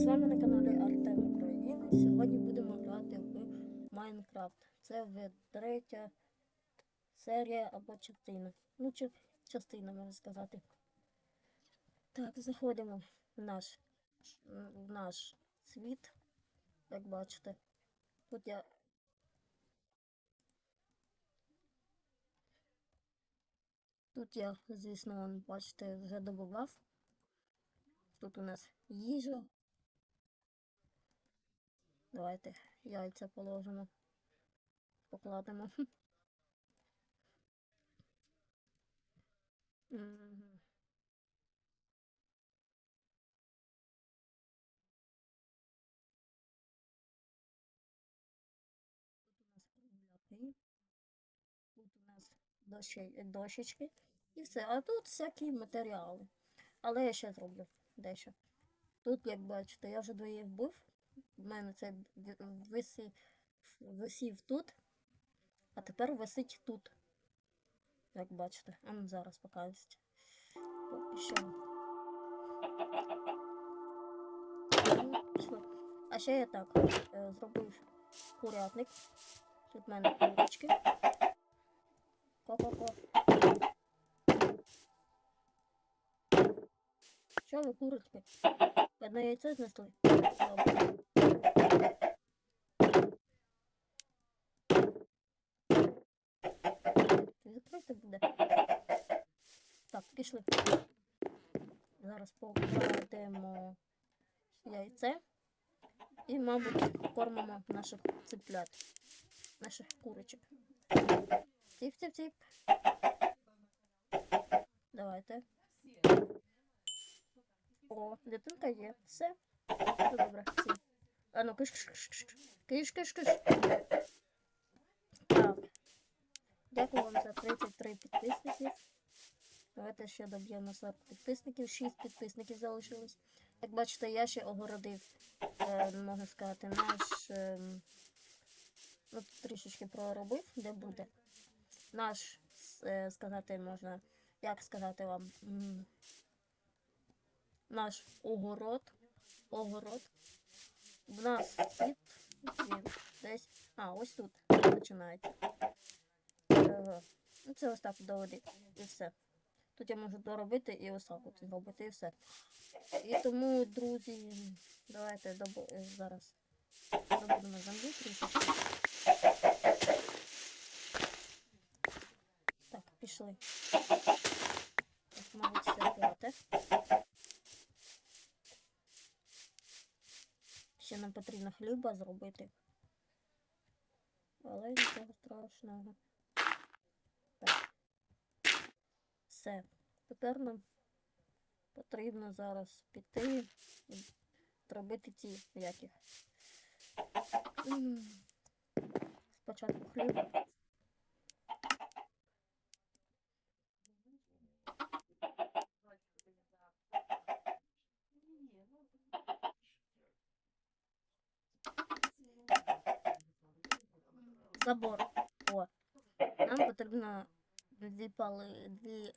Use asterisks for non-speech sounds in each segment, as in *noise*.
З вами на каналі Артем України. Сьогодні будемо грати в Майнкрафт. Це вже третя серія або частина. Ну, чи частина, можна сказати. Так, заходимо в наш, в наш світ. Як бачите. Тут я. Тут я, звісно, бачите, вже добував. Тут у нас їжа. Давайте яйця положимо. Покладемо. *laughs* Тут у нас бляхи. Тут у нас дощечки. І все. А тут всякі матеріали. Але я ще зроблю дещо. Тут, як бачите, я вже двоє вбив. У мене це висів, висів тут, а тепер висить тут. Як бачите. А ну зараз покажуть. Ну. А ще я так е, зробив курятник. Тут в мене курочки. Ко-ко-ко. Що ви курочки? Одне яйце знесли? Добре. Закрити буде. Так, пішли. Зараз покладемо яйце. І, мабуть, кормимо наших цыплят. Наших курочок. Тіп-тіп-тіп. Давайте. О, дитинка є. Все. Все добре. Всі. А ну киш киш киш киш киш киш Так. Дякую вам за 33 підписників. Давайте ще доб'ємо 40 підписників. 6 підписників залишилось. Як бачите, я ще огородив, е, можна сказати, наш. Е, ну, трішечки проробив, де буде. Наш, е, сказати можна, як сказати вам. наш огород. Огород. В нас світ він десь. А, ось тут починається. Ну, це ось так доводить. І все. Тут я можу доробити і так зробити, і все. І тому, друзі, давайте добу... е, зараз добудемо землі трішечки. Так, пішли. Мабуть, все. Ще нам потрібно хліба зробити. Але нічого страшного. Так. Все. Тепер нам потрібно зараз піти і зробити ті яких. Спочатку хліб. Забор. О. Нам потрібно дві пали. Дві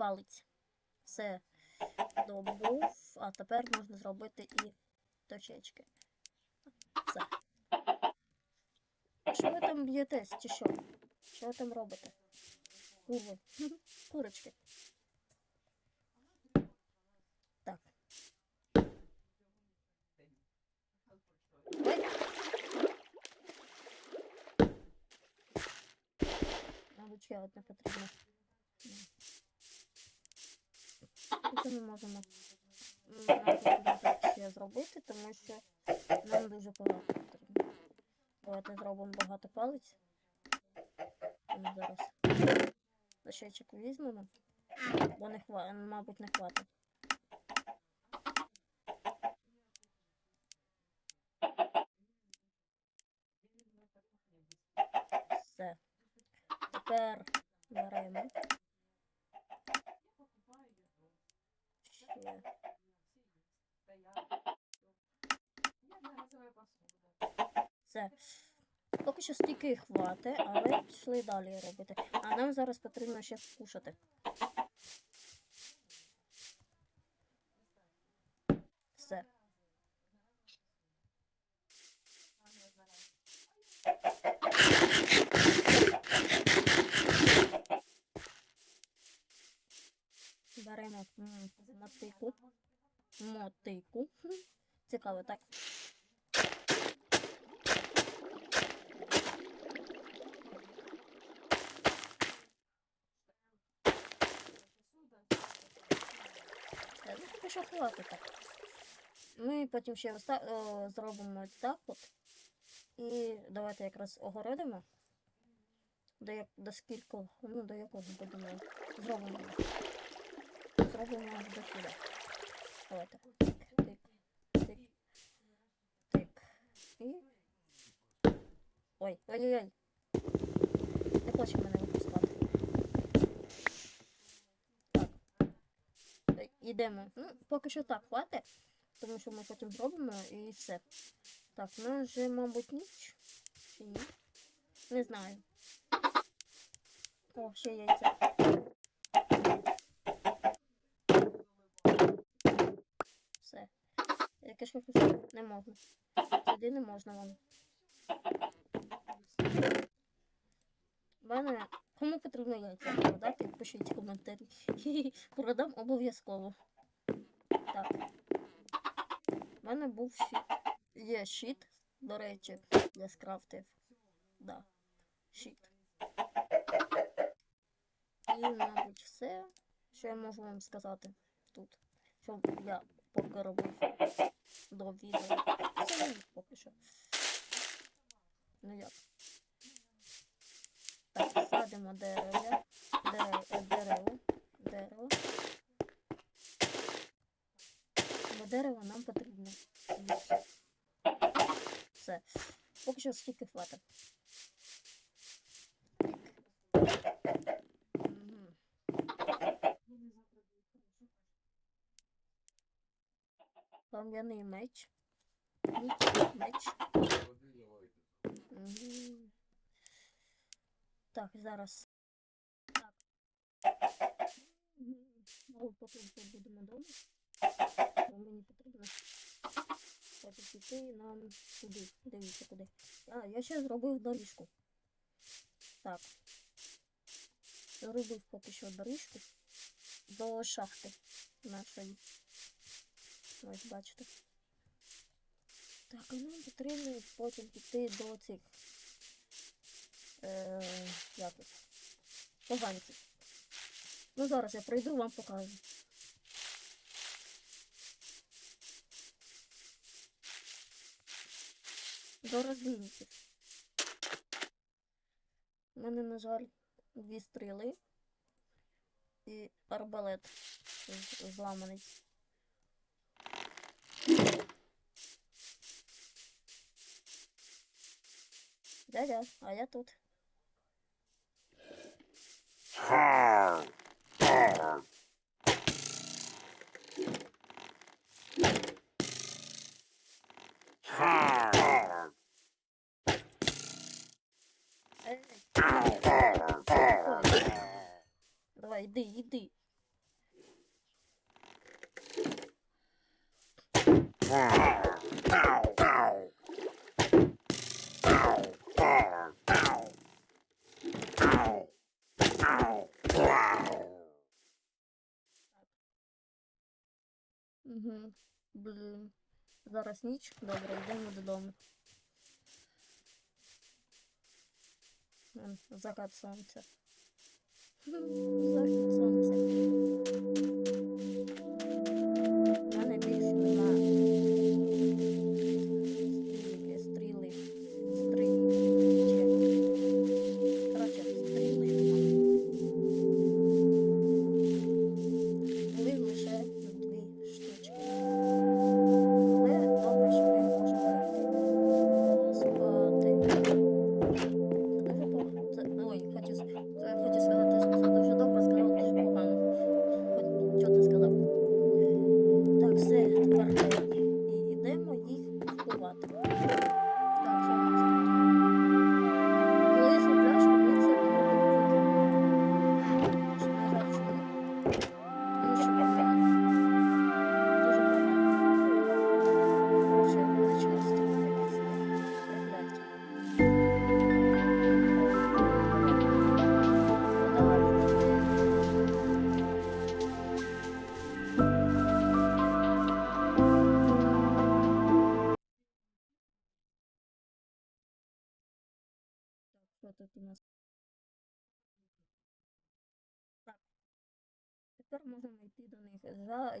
палиць. Все добув, а тепер можна зробити і точечки. Все. Що ви там б'єтесь, чи що? Що ви там робите? Кури. *laughs* Курочки. Так. Ще одне потрібно. Тут ми можемо ще зробити, тому що нам дуже багато потрібно. Давайте зробимо багато палець. Зараз дощечок візьмемо, бо не хва... мабуть, не хватить. Все. Тепер беремо. Ще. Все. Поки що стільки хватить, але пішли далі робити. А нам зараз потрібно ще скушати. Все. Беремо мотику. Мотику. Цікаво, так. Що так. Ми потім ще о, зробимо так от. І давайте якраз огородимо. До, як, до скільки, ну до якого будемо. Зробимо. Зробимо до сюди. Давайте. Тик, тик, тик. І. Ой, ой-ой-ой. Не хоче мене випускати. Так. Ідемо. Ну, поки що так, хватить. Тому що ми потім зробимо і все. Так, ну вже, мабуть, ніч. Чи ні? Не знаю. О, ще яйця. Все. Яке ж не можна. Сюди не можна вам. Мене кому потрібно яйця продати, пишіть коментарі. *laughs* Продам обов'язково. Так. У мене був щит. Є щит, до речі, я скрафтив. Да. Щит. І, мабуть, все, що я можу вам сказати тут. Що я поки робив до відео. Все поки що. Ну як. Так, садимо. Дерево, е, дерево. Дерево. Бо дерево нам потрібно. Все. Поки що скільки хватить. Мгм. Кам'яний меч. Нічий меч. Мгм. Так, зараз. Так. Ну, поки ми будемо вдома. Бо мені потрібно піти нам туди. Дивіться куди. А, я ще зробив доріжку. Так. Зробив поки що доріжку до шахти нашої. Ось бачите. Так, а нам потрібно потім піти до цих. Е, як їх? Поганців. Ну зараз я прийду, вам покажу. До розбійників. У мене, на жаль, дві стріли і арбалет зламаний. Дядя, а я тут. hard. Зараз ніч. Добре, йдемо додому. Закат сонця. Захід *laughs* сонця.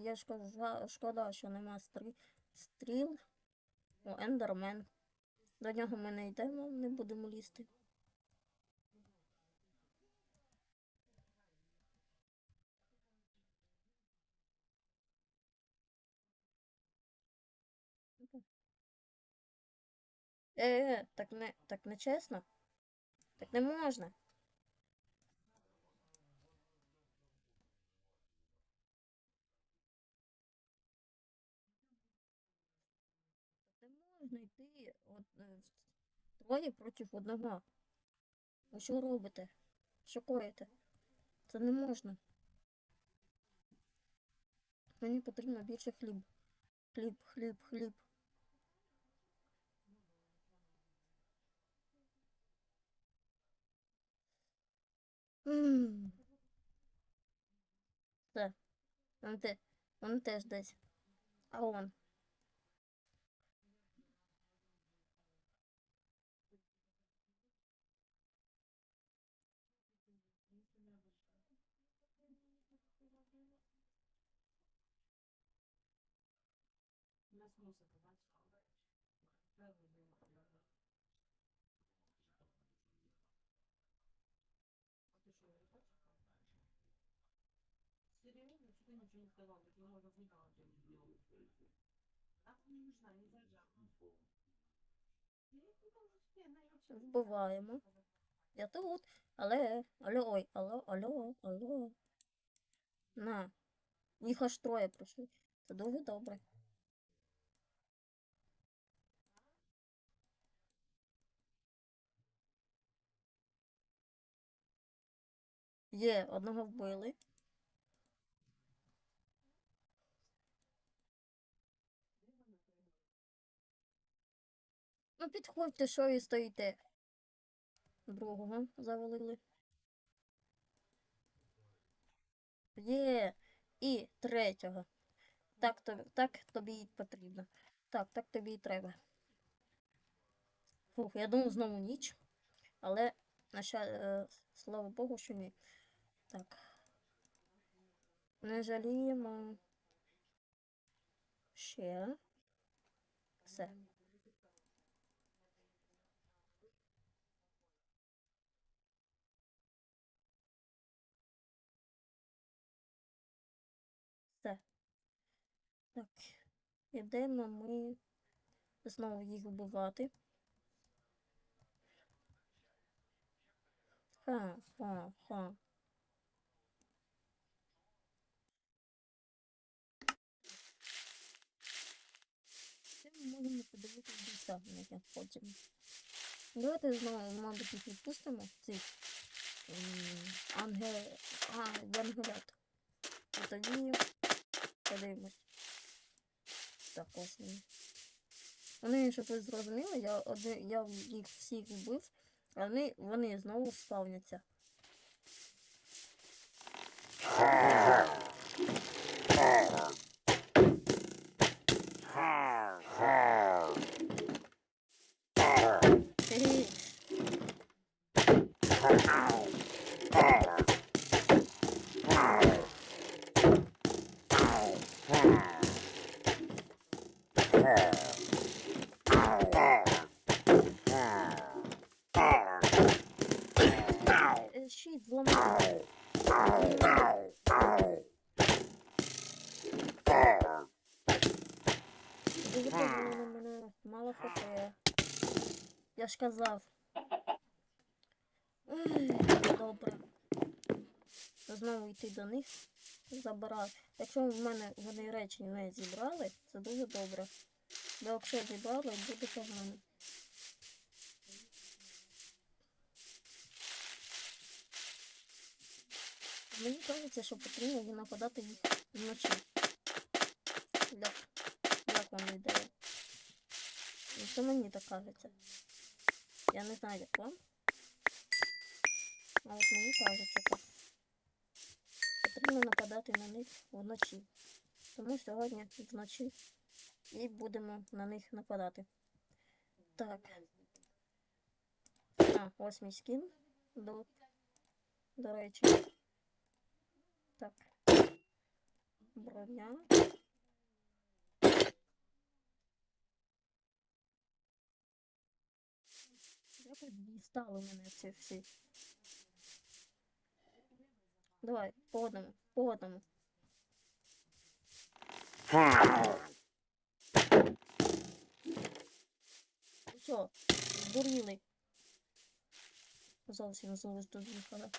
Я ж шкода, що нема стрі, стріл. О, ендермен. До нього ми не йдемо, не будемо лізти. Е, е, так не, так не чесно. Так не можна. Так не можна йти от, е, троє проти одного. Ви що робите? Що коїте? Це не можна. Мені потрібно більше хліб. Хліб, хліб, хліб. М. Все. Вони, те, вони теж десь. А он. Серьезно, что ты ничего не сказал, так его можно выбрать. А ты не знаю, не зажал. Вбиваємо. Я тут. Але. Алло, ой, алло, алло, алло. На. Їх аж троє прийшли. Це дуже добре. Є, одного вбили. Ну підходьте, що ви стоїте. Другого завалили. Є. І третього. Так, тобі, так тобі і потрібно. Так, так тобі і треба. Фух, я думав знову ніч. Але, на ща, е, слава Богу, що ні. Так. Не жаліємо. Ще. Все. Все. Так. Ідемо ми знову їх вбивати. Ха, ха, ха. Можемо подивитися досягнення потім. Давайте знову, мабуть, відпустимо цих ангел... ангелят. І тоді подивимось. Так, ось вони. Вони, щоб ви зрозуміли, я, один, я їх всіх вбив, а вони, вони знову спавняться. *laughs* Хе-хе. Е, Щит зламали. Дуже повільно мене мало хп. Я ж казав. Добре. Знову йти до них, забирати. Якщо в мене вони речі не зібрали, це дуже добре. Бо якщо зібрали, буде погано. Мені кажеться, що потрібно нападати їх вночі. Як, як вам ідея? Це мені так кажеться. Я не знаю, як вам. А от мені кажеться так. Потрібно нападати на них вночі. Тому сьогодні вночі і будемо на них нападати. Так. А, ось мій скін. До, до речі. Так. Броня. Якось дістали мене ці всі. Давай, по одному, по одному. Все, здуріли. Зовсім з глузду з'їхали.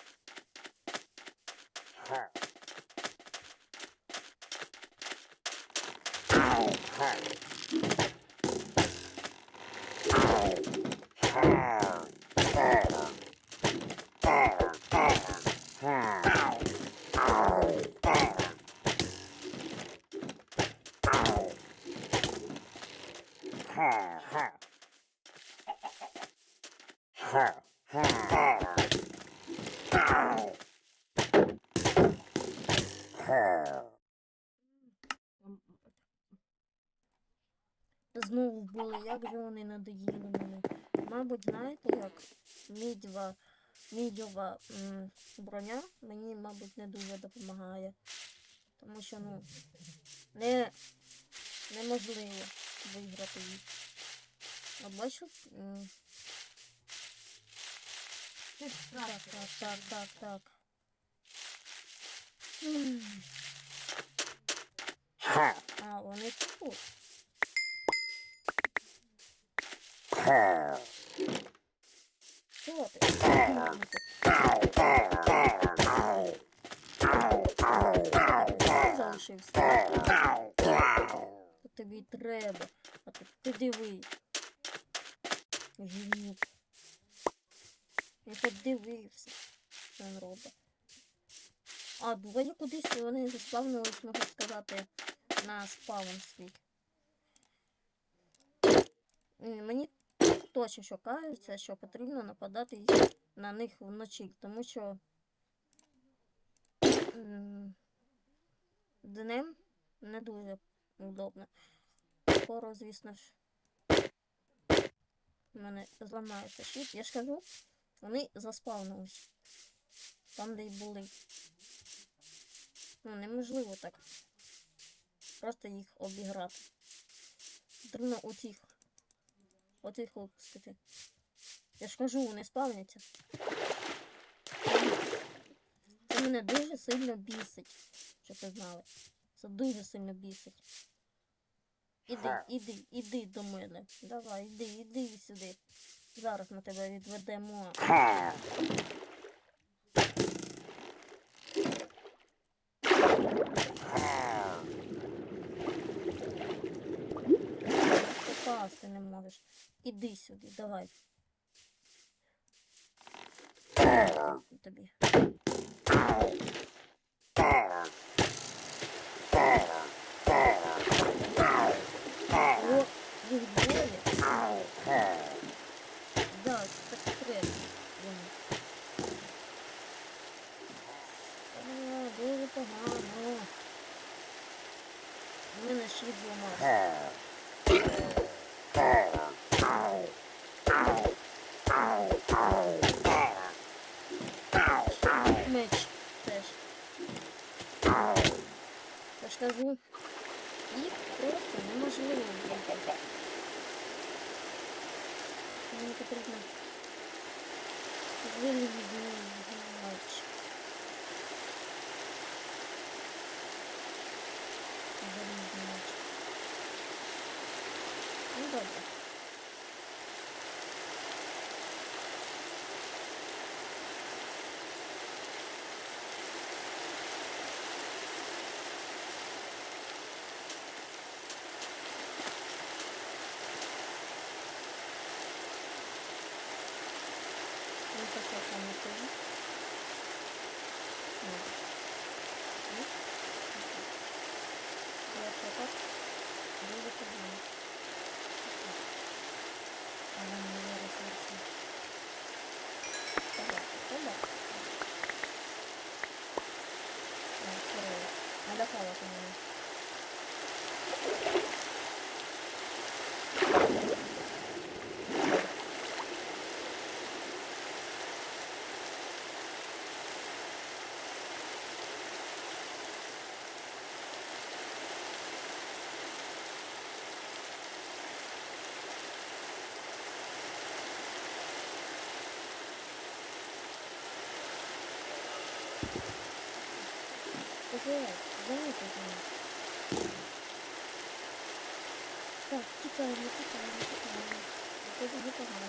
Там, Знову були, як же вони надоїли мене. Мабуть, знаєте як? Мідьва, мідьова броня мені, мабуть, не дуже допомагає. Тому що, ну, не, неможливо виграти їх. От бачу? Так, так, так, так, так. А, вони тут. Що ти? Залишився. Що тобі й треба. А ти, ти диви. Гнюк. Я подивився, що він робить. А, двоє кудись вони заспавнились, можна сказати, на спавн свій. Мені точно що кажеться, що потрібно нападати на них вночі, тому що днем не дуже удобно. Скоро, звісно ж, у мене зламається щит. Я ж кажу, вони заспавнились. Там, де й були. Ну, неможливо так. Просто їх обіграти. Потрібно оцих. Оцих випустити. Я ж кажу, вони спавняться. Це мене дуже сильно бісить, щоб ви знали. Це дуже сильно бісить. Іди, іди, іди до мене. Давай, іди, іди сюди. Зараз ми тебе відведемо. Попасти не можеш. Іди сюди, давай. Тобі. О, їх двоє. Да, так треба. А, дуже погано. У мене щит зламався. Я ж кажу, їх просто неможливо вбити. Мені потрібно залізний меч. Залізний меч. Ну добре. Ну, таке там не тоді. Ну. Ну. Якщо так, дуже погано. Уже, знаєте, знаєте. Так, тікаємо, тікаємо, тікаємо. Це дуже погано.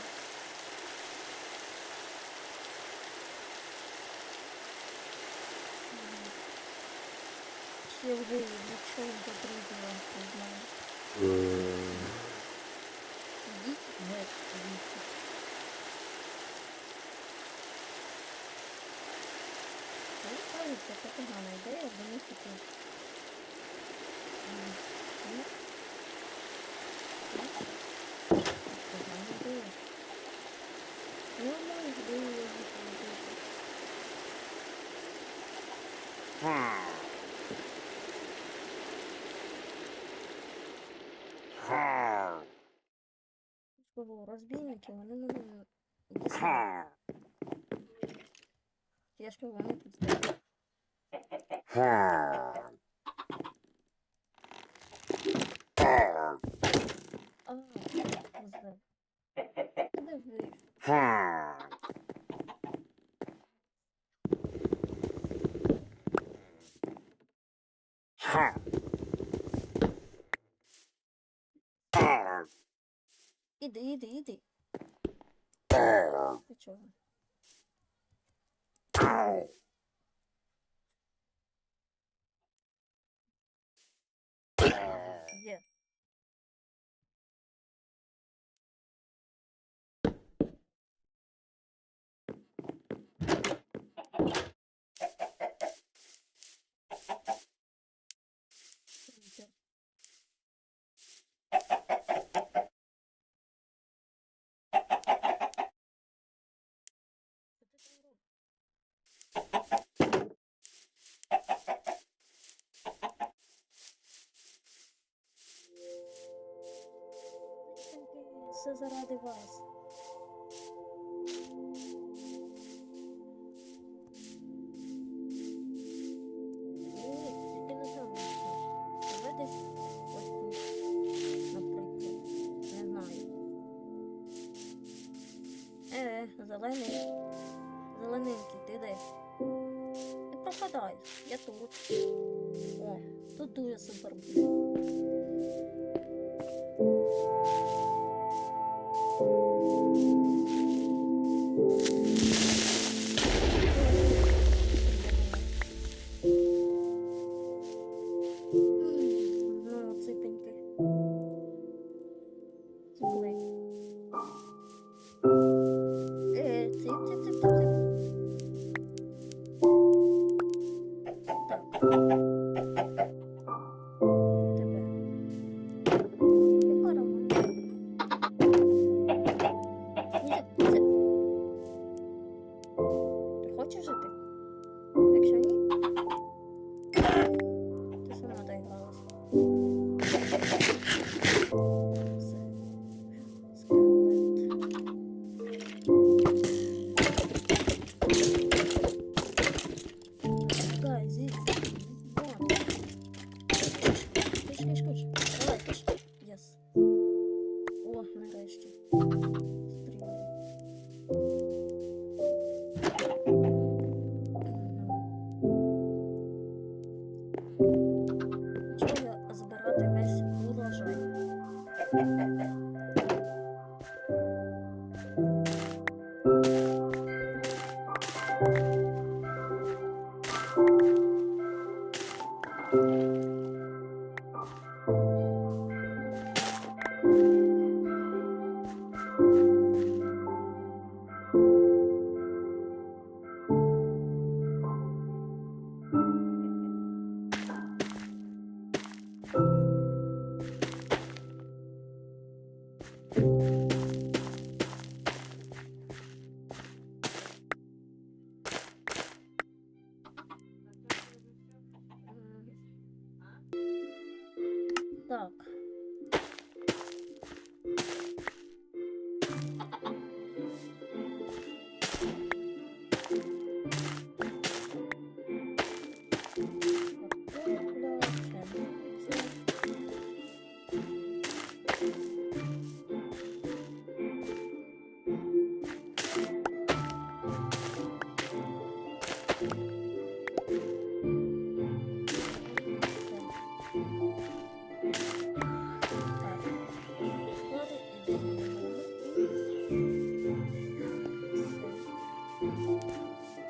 Ще вже якщо вам потрібно, не знаю. Ідіть геть звідси. Мені це погана ідея, бо ми такі. Погана ідея. Ну, маю ідею. Розбійники, вони мене. Я ж вони тут стоять. А, козел. Куди ви? Іди, іди, іди. Ти чого? Є. Вітер. Що ти там робиш? Дівчинки, Все заради вас. Ні, тільки не там лишиш. Тебе десь ось тут, наприклад. Не знаю. Е, зелений. Зелененький, ти де? Ти пропадаєш, я тут. О, тут дуже супер буде.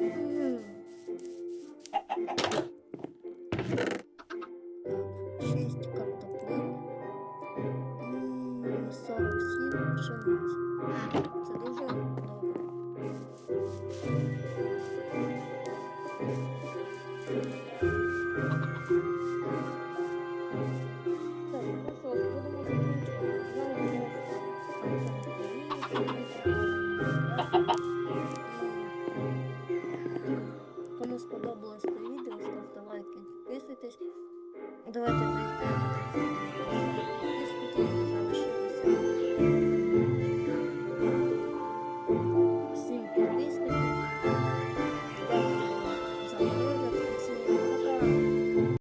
음.